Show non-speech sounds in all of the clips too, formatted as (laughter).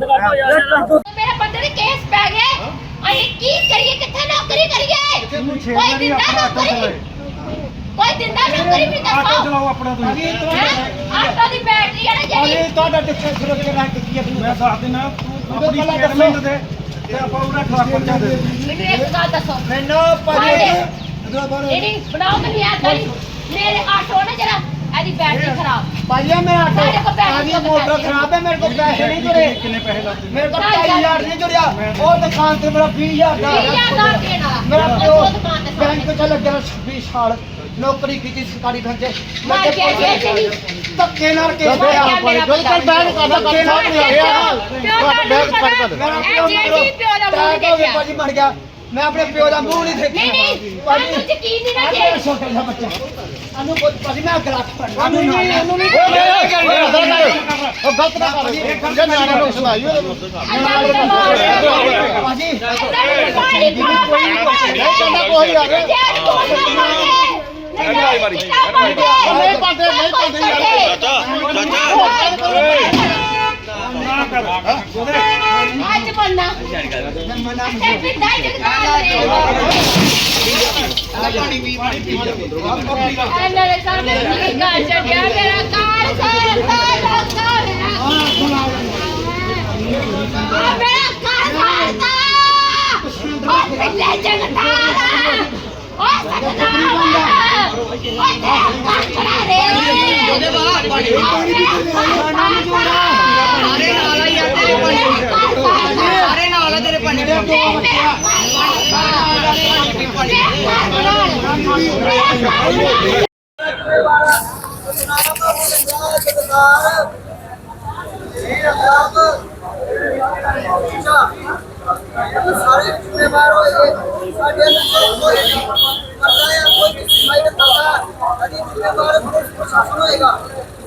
ਮੇਰੇ ਬੰਦੇ ਦੇ ਕੇਸ ਪੈ ਗਏ ਅਸੀਂ ਕੀ ਕਰੀਏ ਕਿੱਥੇ ਨੌਕਰੀ ਕਰੀਏ ਕੋਈ ਦਿੰਦਾ ਨੌਕਰੀ ਕੋਈ ਦਿੰਦਾ ਨੌਕਰੀ ਵੀ ਦੱਸੋ ਚਲਾਓ ਆਪਣਾ ਤੁਸੀਂ ਹੈਂ? ਆਟੋ ਦੀ ਬੈਟਰੀ ਆ ਨਾ ਜਿਹੜੀ ਤੁਹਾਡਾ ਟਿਕਟ ਸ਼ੁਰੂ ਕੇ ਰੰਗ ਕੀ ਹੈ ਮੈਂ ਦੱਸ ਦਿਨਾ ਆਪਣੀ ਸਟੇਟਮੈਂਟ ਦੇ ਤੇ ਆਪਾਂ ਉਹਦਾ ਖਿਲਾਫ ਪਰਚਾ ਦੇ ਮੈਨੂੰ ਇੱਕ ਗੱਲ ਦੱਸੋ ਮੈਨੂੰ ਜਿਹੜੀ ਬਣਾਓ ਤੇ ਯਾਰ ਕਰੀ ਮੇਰੇ ਆਟੋ ਨਾ ਜਰਾ ਇਹਦੀ ਬੈਟਰੀ ਖਰਾਬ। ਭਾਈਆ ਮੈਂ ਆਟੋ ਸਾਡੇ ਕੋਲ ਪੈਸੇ ਆਦੀ ਮੋਟਰ। ਖਰਾਬ ਹੈ ਮੇਰੇ ਕੋਲ ਪੈਸੇ ਨਹੀਂ ਜੁੜੇ। ਕਿੰਨੇ ਪੈਸੇ ਲੱਗਦੇ ਮੇਰੇ ਕੋਲ 2000 ਨਹੀਂ ਜੁੜਿਆ। ਉਹ ਦੁਕਾਨ ਤੇ ਮੇਰਾ 20000 ਦਾ ਵੀਹ ਹਜ਼ਾਰ ਦਾ ਦੇਣ ਵਾਲਾ। ਮੇਰਾ ਪਿਓ ਦੁਕਾਨ ਤੇ ਬੈਂਕ ਚ ਲੱਗਿਆ 20 ਸਾਲ। ਨੌਕਰੀ ਕੀਤੀ ਸਰਕਾਰੀ ਬੈਂਕ 'ਚ ਮੈਂ ਕਿਹਾ ਧੱਕੇ ਨਾਲ ਕੇ ਮਾਰ ਮੇਰਾ ਬੰਦਾ। ਬੈਂਕ ਕਰਦਾ ਧੱਕੇ ਨਾਲ ਕੇ ਤੁਹਾਡਾ ਬੈਂਕ ਕਰ ਮੇਰਾ ਪਿਓ ਪਿਓ ਦਾ ਗਿਆ ਦੇਖਿਆ। ਭਾਜੀ ਮਰ ਗਿਆ। ਮੈਂ ਆਪਣੇ ਪਿਓ ਦਾ ਮੂੰਹ ਨਹੀਂ ਦੇਖਿਆ ਨਹੀਂ ਨਹੀਂ ਤੁਹਾਨੂੰ ਯਕੀਨ ਨਹੀਂ ਨਾ ਮੇਰਾ ਜੇ ਛੋਟਾ ਜਿਹਾ ਬੱਚਾ ਅਨੂ ਕੋਈ ਭਾਜੀ ਮੈਂ ਅਗਲਾ ਪੜਨਾ ਅਨੂ ਨਹੀਂ ਅਨੂ ਨਹੀਂ ਉਹ ਗਲਤ ਨਾ ਕਰ ਜੇ ਨਿਆਣੇ ਨੂੰ ਸੁਣਾਈ ਅੱਲਾ ਤੇ ਮਾਰ ਦੇ ਭਾਜੀ ਪਾਣੀ ਪਾ ਕੋਈ ਆ ਗਿਆ ਨਹੀਂ ਵਾਰੀ ਨਹੀਂ ਪਾਉਂਦੇ, ਨਹੀਂ ਪਾਉਂਦੇ ਯਾਰ। ਅੱਜ ਬੰਨਾ ਤੇ ਪਿੱਤਾ ਜਗਦਾ ਲੈ ਸਰ ਮੈਂ ਨਹੀਂ ਕਰ ਛੱਡਿਆ ਮੇਰਾ ਕਾਰ ਸਰ ਕਾਰ ਕਾਰ ਆ ਮੇਰਾ ਕਾਰ ਸਾਰਦਾ ਉਹ ਪਿੱਲੇ ਜਗਦਾ ਉਹ ਸਗਦਾ ਉਹ ਤੇ ਕਾਰ ਚੜਾ ਰੇ ਉਹਦੇ ਬਾਹਰ ਪਾਣੀ ਨਾਮ ਜੋੜਾ ਸਾਰੇ ਨਾਲ ਹੀ ਆ ਤੇਰੇ ਪਾਣੀ ਸਾਰੇ ਨਾਲ ਆ ਤੇਰੇ ਪਾਣੀ ਦੇ ਦੋ ਸਾਰੇ ਜ਼ਿੰਮੇਵਾਰ ਹੋਏ ਸਾਡੇ ਅੰਦਰ ਕੋਈ ਕਰਦਾ ਹੈ ਕੋਈ ਕਿਸੇ ਮਾਈ ਕਰਦਾ ਅਜੀ ਜ਼ਿੰਮੇਵਾਰ ਪੁਲਿਸ ਪ੍ਰਸ਼ਾਸਨ ਹੋਏਗਾ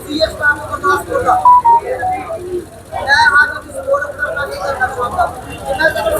ਸੀਐਸ ਕੰਮ ਬਰਦਾਸ਼ਤ ਹੋਗਾ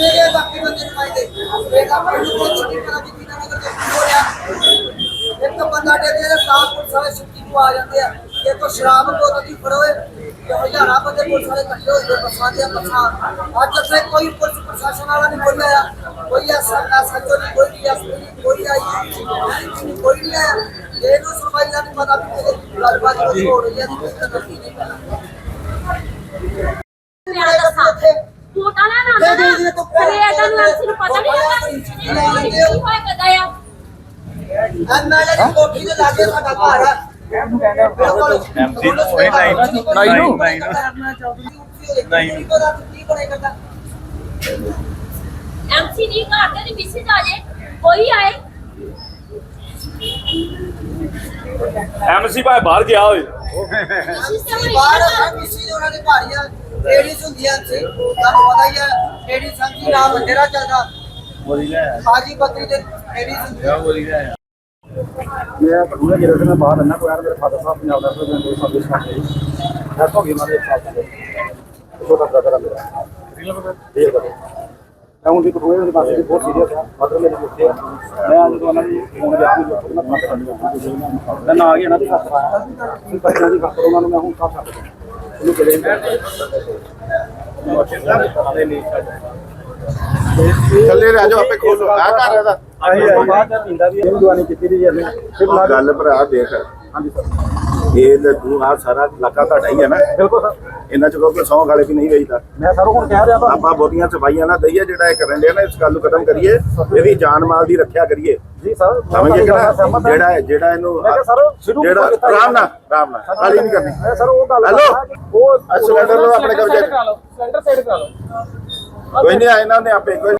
ਕਿੱਥੇ ਦੇ ਬਾਕੀ ਬੰਦੇ ਨੁਮਾਇੰਦੇ ਇਹ ਆਪਣੇ ਨੂੰ ਕੋਈ ਛੁੱਟੀ ਕਰਾ ਦਿੱਤੀ ਨਾ ਨਗਰ ਦੇ ਹੋ ਰਿਹਾ ਇੱਕ ਬੰਦਾ ਦੇ ਦੇ ਤਾਂ ਪੁਲਿਸ ਵਾਲੇ ਛੁੱਟੀ ਨੂੰ ਆ ਜਾਂਦੇ ਆ ਇਹ ਕੋ ਸ਼ਰਾਬ ਬੋਤਲ ਦੀ ਫੜੋਏ ਤੇ ਹਜ਼ਾਰਾਂ ਬੰਦੇ ਪੁਲਿਸ ਵਾਲੇ ਇਕੱਠੇ ਹੋਏ ਨੇ ਬੱਸਾਂ ਦੇ ਬੱਸਾਂ ਅੱਜ ਇੱਥੇ ਕੋਈ ਪੁਲਿਸ ਪ੍ਰਸ਼ਾਸਨ ਵਾਲਾ ਨਹੀਂ ਬੋਲਿਆ ਕੋਈ ਐਸਾ ਐਸਐਚਓ ਨਹੀਂ ਕੋਈ ਨਹੀਂ ਐਸਪੀ ਨਹੀਂ ਕੋਈ ਆਈ ਨਹੀਂ ਕੋਈ ਨਹੀਂ ਆਇਆ ਇਹਨੂੰ ਸੁਣਵਾਈ ਦਾ ਨਹੀਂ ਪਤਾ ਵੀ ਕਿਹਦੇ ਗੱਲਬਾਤ ਕੁਝ ਹੋ ਰਹੀ ਹੈ ਤੇ ਕਿਸ ਤਰ੍ਹਾਂ ਦੀ ਨਹੀਂ ਟੂਟਾ ਨਾ ਨਾ ਨਾ ਸਵੇਰ ਦਾ ਨੂੰ ਐਮਸੀ ਨੂੰ ਪਤਾ ਨਹੀਂ ਲੱਗਾ ਕੀ ਹੋਇਆ ਕਦਾ ਆ ਐਮਐਲਏ ਦੀ ਕੋਠੀ ਦੇ ਲਾਗੇ ਸਾਡਾ ਘਰ ਆ ਐਮਸੀ ਨੂੰ ਕੋਈ ਨਹੀਂ ਨਹੀਂ ਨਹੀਂ ਨਹੀਂ ਐਮਸੀ ਨਹੀਂ ਕਰਦੇ ਨਹੀਂ ਮਿਸਿਸ ਆ ਜੇ ਕੋਈ ਆਏ ਐਮਸੀ ਭਾਈ ਬਾਹਰ ਗਿਆ ਤੇ ਹੋਈ (laughs) ਬਾਹਰ। ਐਮਸੀ ਦੇ ਉਹਨਾਂ ਦੇ ਭਾਰੀਆਂ ਲੇਡੀਜ਼ ਹੁੰਦੀਆਂ ਸੀ। ਤੁਹਾਨੂੰ ਪਤਾ ਹੀ ਹੈ ਲੇਡੀਜ਼ ਸੰਗੀ ਨਾਮ ਬਥੇਰਾ ਚੱਲਦਾ ਹਾਜੀ ਬੱਕਰੀ ਦੇ ਲੇਡੀਜ਼ ਹੁੰਦੀਆਂ ਮੈਂ ਪੜੂਗਾ ਜਿਹੜਾ ਕਿ ਮੈਂ ਬਾਹਰ ਰਹਿਣਾ ਕੋਈ ਯਾਰ ਮੇਰੇ ਫਾਦਰ ਸਾਹਿਬ ਪੰਜਾਬ ਦਾ ਪ੍ਰੈਜ਼ੀਡੈਂਟ ਦੇ ਸਰਵਿਸ ਕਰਦੇ ਡੈਥ ਹੋ ਗਈ ਉਹਨਾਂ ਦੇ ਸਾਥ ਦੇ। ਛੋਟਾ ਬ੍ਰਦਰ ਆ ਮੇਰਾ। ਦੇਰ ਬਦੇ ਮੈਂ ਹੁਣ ਵੀ ਕੋਈ ਉਹਦੇ ਪਾਸੇ ਦੀ ਬਹੁਤ ਸੀਰੀਅਸ ਆ। ਮਤਲਬ ਮੇਰੇ ਉੱਤੇ ਆ। ਮੈਂ ਅੱਜ ਉਹਨਾਂ ਦੀ ਫੋਨ ਗਿਆ ਜੋ ਮੈਂ ਫਾਦਰ ਨੂੰ ਮੈਂ ਨਾ ਆ ਗਿਆ ਨਾ ਤੇ ਖਾਤਰ ਆਇਆ ਸੀ ਬੱਚਿਆਂ ਦੀ ਖਾਤਰ ਉਹਨਾਂ ਨੂੰ ਮੈਂ ਹੁਣ ਸਾਫ਼ ਛੱਡ ਉਹਨੂੰ ਕਿਲੇ ਨਹੀਂ ਥੱਲੇ ਰਹਿ ਜਾਓ ਆਪੇ ਖੋਲੋ। ਆ ਕਰ ਰਿਹਾ ਦਾ ਆਹੀ ਬਾਅਦ ਪੀਂਦਾ ਵੀ ਇਹ ਦਵਾਨੀ ਕੀਤੀ ਦੀ ਜਾਂਦੇ ਫਿਰ ਲਾ ਗੱਲ ਭਰਾ ਦੇਖ। ਹਾਂਜੀ ਸਰ। ਇਹ ਤੇ ਤੂੰ ਆ ਸਾਰਾ ਇਲਾਕਾ ਤੁਹਾਡਾ ਹੀ ਹੈ ਨਾ। ਬਿਲਕੁਲ ਸਰ। ਇਹਨਾਂ ਚ ਕੋਈ ਸੌਂ ਗਾਲੇ ਵੀ ਨਹੀਂ ਵੇਚਦਾ ਮੈਂ ਸਰ ਹੁਣ ਕਹਿ ਰਿਹਾ ਤਾਂ ਆਪਾਂ ਬਹੁਤੀਆਂ ਸਫਾਈਆਂ ਨਾ ਦਈਏ ਜਿਹੜਾ ਇਹ ਕਰਨ ਡਿਆ ਨਾ ਇਸ ਗੱਲ ਨੂੰ ਖਤਮ ਕਰੀਏ। ਇਹਦੀ ਜਾਨ ਮਾਲ ਦੀ ਰੱਖਿਆ ਕਰੀਏ। ਜੀ ਸਰ ਸਮਝ ਗਏ ਕਿ ਨਾ ਸਹਿਮਤ ਹਾਂ। ਜਿਹੜਾ ਜਿਹੜਾ ਇਹਨੂੰ ਮੈਂ ਕਿਹਾ ਸਰ ਸ਼ੁਰੂ ਜਿਹੜਾ ਕੀਤਾ ਆਰਾਮ ਨਾਲ ਆਰਾਮ ਨਾਲ ਗਾਲੀ ਨਹੀਂ ਕਰਨੀ ਮੈਂ ਸਰ ਉਹ ਗੱਲ ਹੈਲੋ। ਕਰਦਾ ਕਿ ਉਹ ਆਹ ਸਿਲੰਡਰ ਲਓ ਆਪਣੇ ਕਬਜ਼ੇ 'ਚ। ਸਿਲੰਡਰ ਸਾਈਡ ਕਰਾ ਲਓ ਕੋਈ ਨਹੀਂ ਇਹਨਾਂ ਨੇ ਆਪੇ ਕੋਈ